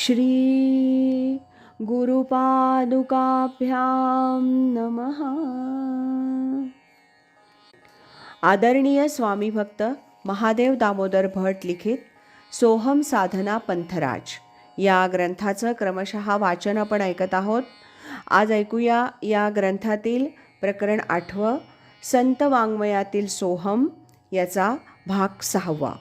श्री गुरुपादुकाभ्याम नमः. आदरणीय स्वामी भक्त महादेव दामोदर भट लिखित सोहम साधना पंथराज या ग्रंथाचं क्रमशः वाचन आपण ऐकत आहोत. आज ऐकूया या ग्रंथातील प्रकरण आठवं संत वाङ्मयातील सोहम याचा भाग सहावा.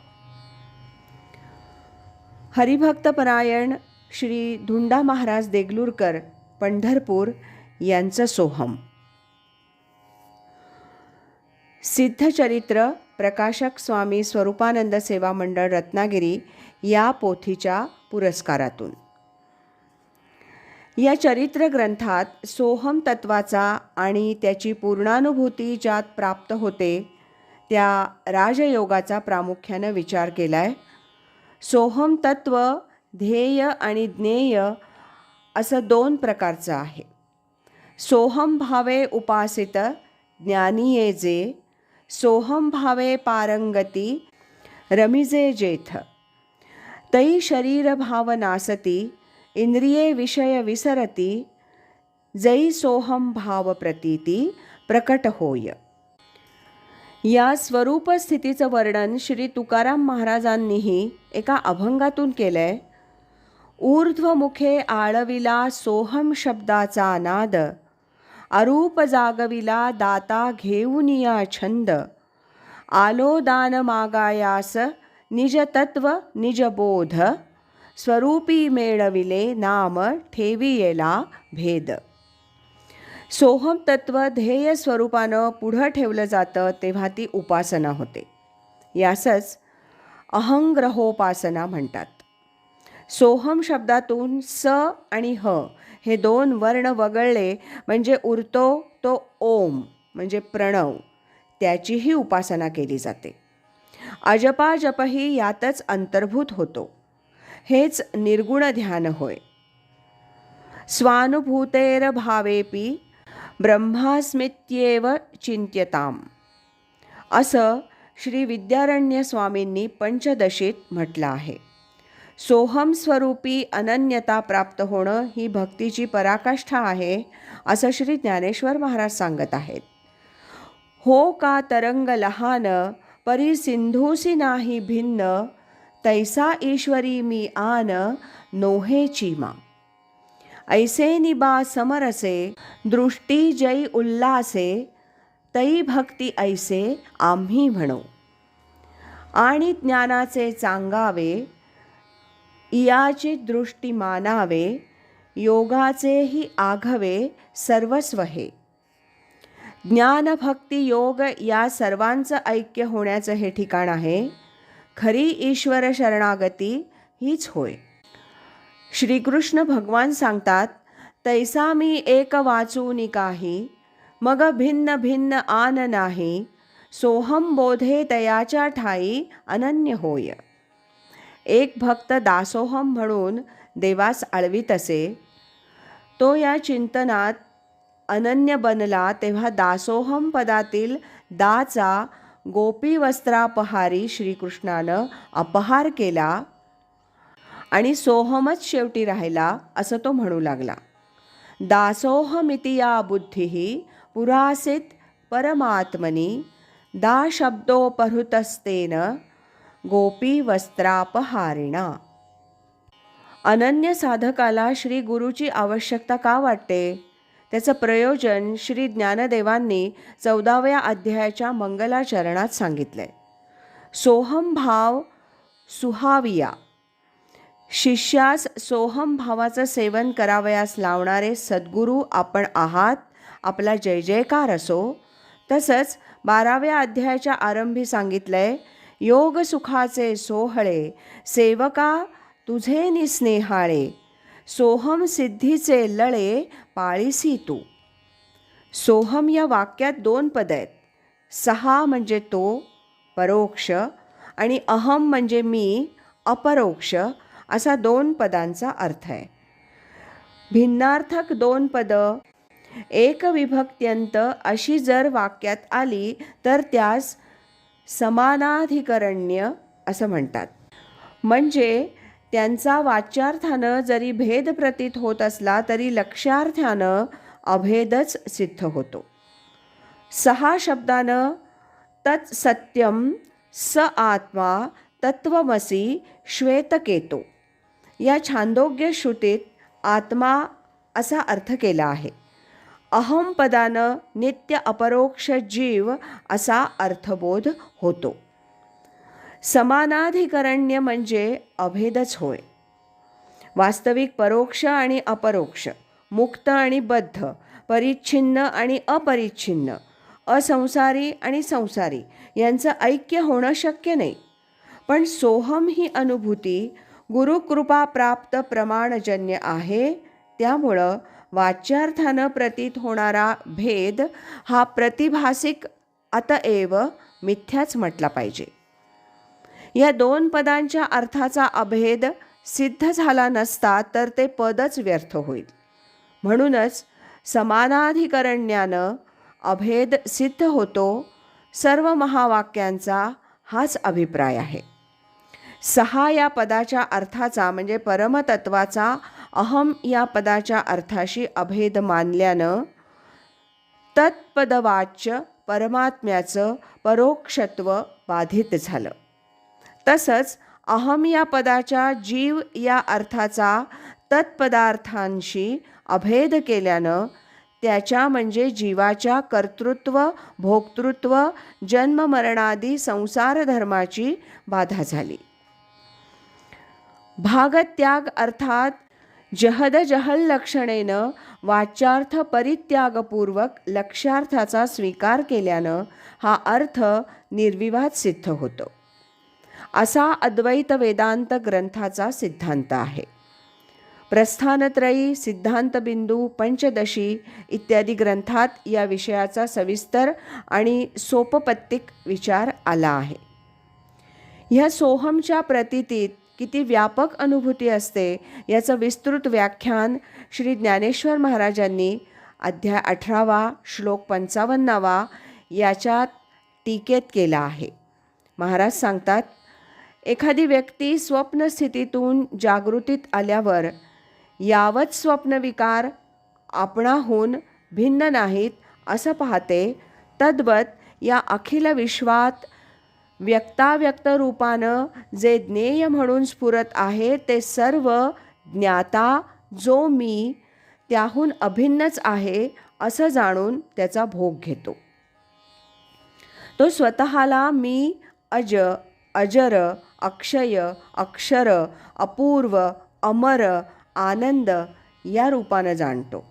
हरिभक्तपरायण श्री धुंडा महाराज देगलूरकर पंढरपूर यांचं सोहम. सिद्धचरित्र प्रकाशक स्वामी स्वरूपानंद सेवा मंडळ रत्नागिरी या पोथीच्या पुरस्कारातून. या चरित्र ग्रंथात सोहम तत्वाचा आणि त्याची पूर्णानुभूती ज्यात प्राप्त होते त्या राजयोगाचा प्रामुख्यानं विचार केला आहे सोहम तत्व ध्येय आणि ज्ञेय असं दोन प्रकारचं आहे. सोहम भावे उपासित ज्ञानीये जे सोहम भावे पारंगती रमिजे जेथ. तै शरीर भाव नासती इंद्रिये विषय विसरती जै सोहम भाव प्रतीती प्रकट होय. या स्वरूप स्थितीचं वर्णन श्री तुकाराम महाराजांनीही एका अभंगातून केलं आहे ऊर्ध्वमुखे आळविला सोहम शब्दाचा नाद. अरूप जागविला दाता घेऊन या छंद. आलो दान मागायास निज तत्व निज बोध स्वरूपी मेळविले नाम ठेवियेला भेद. सोहम तत्व ध्येय स्वरूपानं पुढं ठेवलं जातं तेव्हा ती उपासना होते. यासच अहंग्रहोपासना म्हणतात. सोहम शब्दातून स आणि ह हे दोन वर्ण वगळले म्हणजे उरतो तो ओम म्हणजे प्रणव. त्याचीही उपासना केली जाते. अजपा जपही यातच अंतर्भूत होतो. हेच निर्गुण ध्यान होय. स्वानुभूतेर भावेपी ब्रह्मास्मित्येव चिंत्यताम असं श्री विद्यारण्य स्वामींनी पंचदशीत म्हटलं आहे. सोहम स्वरूपी अनन्यता प्राप्त होणं ही भक्तीची पराकाष्ठा आहे असं श्री ज्ञानेश्वर महाराज सांगत आहेत. हो का तरंग लहान परी सिंधूसी नाही भिन्न तैसा ईश्वरी मी आन नोहेची मा ऐसे निबा समरसे दृष्टी जै उल्लासे तई भक्ती ऐसे आम्ही म्हणू. आणि ज्ञानाचे चांगावे इयाची दृष्टी मानावे योगाचेही आघवे सर्वस्व हे ज्ञान भक्ती योग या सर्वांचं ऐक्य होण्याचं हे ठिकाण आहे. खरी ईश्वर शरणागती हीच होय. श्रीकृष्ण भगवान सांगतात तैसा मी एक वाचून काही मग भिन्न भिन्न आन नाही सोहम बोधे तयाच्या ठाई अनन्य होय. एक भक्त दासोहम म्हणून देवास आळवीत असे. तो या चिंतनात अनन्य बनला तेव्हा दासोहम पदातील दाचा गोपी वस्त्रापहारी श्रीकृष्णानं अपहार केला आणि सोहमच शेवटी राहिला असं तो म्हणू लागला. दासोहमिती या बुद्धी पुरासित परमात्मनी दा शब्दोपहृतस्तेन गोपी वस्त्रापहारिणा अनन्य साधकाला श्री गुरुची आवश्यकता का वाटते? त्याचं प्रयोजन श्री ज्ञानदेवांनी चौदाव्या अध्यायाच्या मंगलाचरणात सांगितलंय सोहम भाव सुहाविया. शिष्यास सोहम भावाचं सेवन करावयास लावणारे सद्गुरू आपण आहात आपला जय जयकार असो. तसंच बाराव्या अध्यायाच्या आरंभी सांगितलंय योग सुखाचे सोहळे सेवका तुझे निस्नेहाळे सोहम सिद्धीचे लळे पाळीसी तू. सोहम या वाक्यात दोन पद आहेत. सहा म्हणजे तो परोक्ष आणि अहम म्हणजे मी अपरोक्ष असा दोन पदांचा अर्थ आहे. भिन्नार्थक दोन पदं एकविभक्त्यंत अशी जर वाक्यात आली तर त्यास समानाधिकरण्य असं म्हणतात. म्हणजे त्यांचा वाच्यार्थानं जरी भेद प्रतीत होत असला तरी लक्ष्यार्थानं अभेदच सिद्ध होतो. सहा शब्दानं तत् सत्यम स आत्मा तत्वमसी श्वेतकेतो. या छांदोग्य श्रुतीत आत्मा असा अर्थ केला आहे. अहमपदानं नित्य अपरोक्ष जीव असा अर्थबोध होतो. समानाधिकरण्य म्हणजे अभेदच होय. वास्तविक परोक्ष आणि अपरोक्ष मुक्त आणि बद्ध परिच्छिन्न आणि अपरिच्छिन्न असंसारी आणि संसारी यांचं ऐक्य होणं शक्य नाही. पण सोहम ही अनुभूती गुरुकृपा प्राप्त प्रमाणजन्य आहे त्यामुळं वाच्यार्थानं प्रतीत होणारा भेद हा प्रतिभासिक अतएव मिथ्याच म्हटला पाहिजे. या दोन पदांच्या अर्थाचा अभेद सिद्ध झाला नसता तर ते पदच व्यर्थ होईल. म्हणूनच समानाधिकरण्यानं अभेद सिद्ध होतो सर्व महावाक्यांचा हाच अभिप्राय आहे. सहा या पदाच्या अर्थाचा म्हणजे परमतत्वाचा अहम या पदाच्या अर्थाशी अभेद मानल्यानं तत्पदवाच्य परमात्म्याचं परोक्षत्व बाधित झालं. तसंच अहम या पदाच्या जीव या अर्थाचा तत्पदार्थांशी अभेद केल्यानं त्याच्या म्हणजे जीवाच्या कर्तृत्व भोक्तृत्व जन्ममरणादी संसार धर्माची बाधा झाली. भागत्याग अर्थात जहद जहल लक्षणेनं वाच्यार्थ परित्यागपूर्वक लक्ष्यार्थाचा स्वीकार केल्यानं हा अर्थ निर्विवाद सिद्ध होतो. असा अद्वैत वेदांत ग्रंथाचा सिद्धांत आहे. प्रस्थानत्रयी सिद्धांतबिंदू पंचदशी इत्यादी ग्रंथात या विषयाचा सविस्तर आणि सोपपत्तिक विचार आला आहे. ह्या सोहमच्या प्रतीतीत किती व्यापक अनुभूती असते याचं विस्तृत व्याख्यान श्री ज्ञानेश्वर महाराजांनी अध्याय अठरावा श्लोक पंचावन्नावा याच्यात टीकेत केला आहे. महाराज सांगतात एखादी व्यक्ती स्वप्नस्थितीतून जागृतीत आल्यावर यावत स्वप्नविकार आपणाहून भिन्न नाहीत असं पाहते तद्वत या अखिल विश्वात व्यक्ताव्यक्त रूपानं जे ज्ञेय म्हणून स्फुरत आहे ते सर्व ज्ञाता जो मी त्याहून अभिन्नच आहे असं जाणून त्याचा भोग घेतो. तो स्वतःला मी अज अजर अक्षय अक्षर अपूर्व अमर आनंद या रूपानं जाणतो.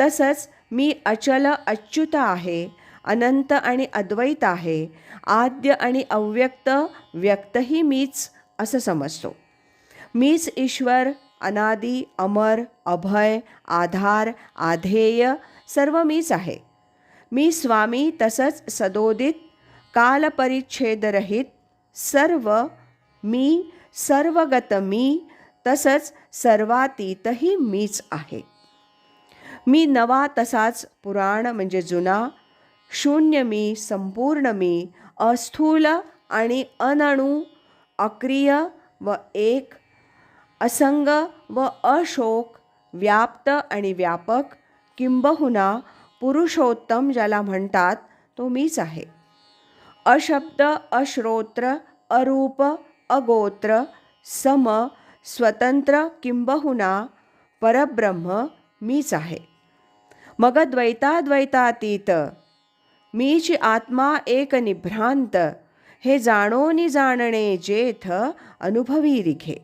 तसंच मी अचल अच्युत आहे अनंत आणि अद्वैत आहे. आद्य आणि अव्यक्त व्यक्तही मीच असं समजतो. मीच ईश्वर अनादी अमर अभय आधार आधेय सर्व मीच आहे. मी स्वामी तसंच सदोदित कालपरिच्छेदरहित सर्व मी सर्वगत मी तसंच सर्वातीतही मीच आहे. मी नवा तसाच पुराण म्हणजे जुना शून्य मी संपूर्ण मी अस्थूल आणि अनणू अक्रिय व एक असंग व अशोक व्याप्त आणि व्यापक किंबहुना पुरुषोत्तम ज्याला म्हणतात तो मीच आहे. अशब्द अश्रोत्र अरूप अगोत्र सम स्वतंत्र किंबहुना परब्रह्म मीच आहे. मग द्वैताद्वैतातीत मीच आत्मा एक निभ्रांत हे जाणोनी जाणणे जेथ अनुभवी रिघे.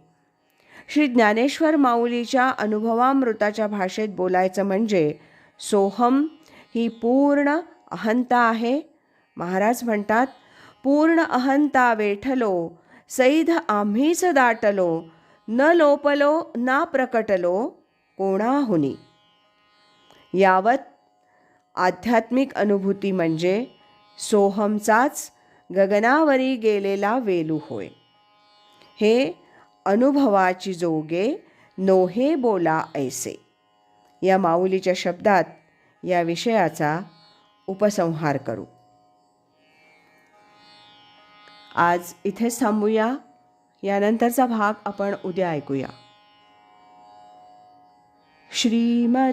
श्री ज्ञानेश्वर माऊलीच्या अनुभवामृताच्या भाषेत बोलायचं म्हणजे सोहम ही पूर्ण अहंता आहे. महाराज म्हणतात पूर्ण अहंता वेठलो सैध आम्हीच दाटलो न लोपलो ना प्रकटलो कोणाहुनी. यावत आध्यात्मिक अनुभूती म्हणजे सोहमचाच गगनावरी गेलेला वेलू होय. हे अनुभवाची जोगे नोहे बोला ऐसे. या माऊलीच्या शब्दात या विषयाचा उपसंहार करू. आज इथेच थांबूया. यानंतरचा भाग आपण उद्या ऐकूया. श्रीमत